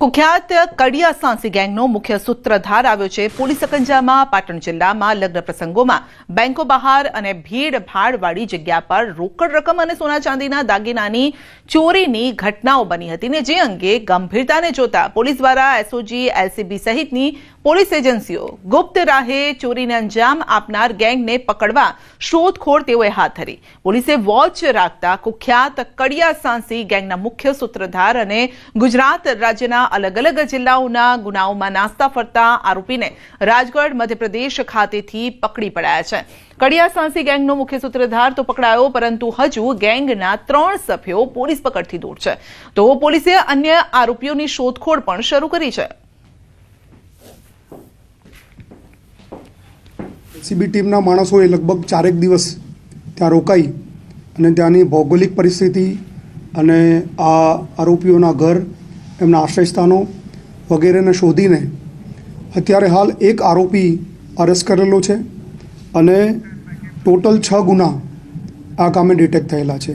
કુખ્યાત કડિયા સાંસી ગેંગનો મુખ્ય સૂત્રધાર આવ્યો છે. પોલીસ સકંજામાં પાટણ જિલ્લામાં, લગ્ન પ્રસંગોમાં બેંકો બહાર અને ભીડ ભાડવાળી જગ્યા પર રોકડ રકમ અને સોના ચાંદીના દાગીનાની ચોરીની ઘટનાઓ બની હતી ને જે અંગે ગંભીરતાને જોતા પોલીસ દ્વારા એસઓજી એલસીબી સહિતની પોલીસ એજન્સીઓ ગુપ્ત રાહે ચોરીને અંજામ આપનાર ગેંગને પકડવા શોધખોળ તેઓએ હાથ ધરી. પોલીસે વોચ રાખતા કુખ્યાત કડિયા સાંસી ગેંગના મુખ્ય સૂત્રધાર અને ગુજરાત રાજ્યના અલગ અલગ જિલ્લાઓના ગુનાઓમાં નાસ્તા ફરતા આરોપીને રાજગઢ મધ્યપ્રદેશ ખાતેથી પકડી પડાયા છે. કડિયા સાંસી ગેંગનો મુખ્ય સૂત્રધાર તો પકડાયો, પરંતુ હજુ ગેંગના ત્રણ સભ્યો પોલીસ પકડથી દૂર છે. તો પોલીસે અન્ય આરોપીઓની શોધખોળ પણ શરૂ કરી છે. સીબી ટીમના માણસોએ લગભગ ચારેક દિવસ ત્યાં રોકાઈ અને ત્યાંની ભૌગોલિક પરિસ્થિતિ અને આ આરોપીઓના ઘર એમના આશ્રયસ્થાનો વગેરેને શોધીને અત્યારે હાલ એક આરોપી અરેસ્ટ કરેલો છે અને ટોટલ છ ગુના આ કામે ડિટેક્ટ થયેલા છે.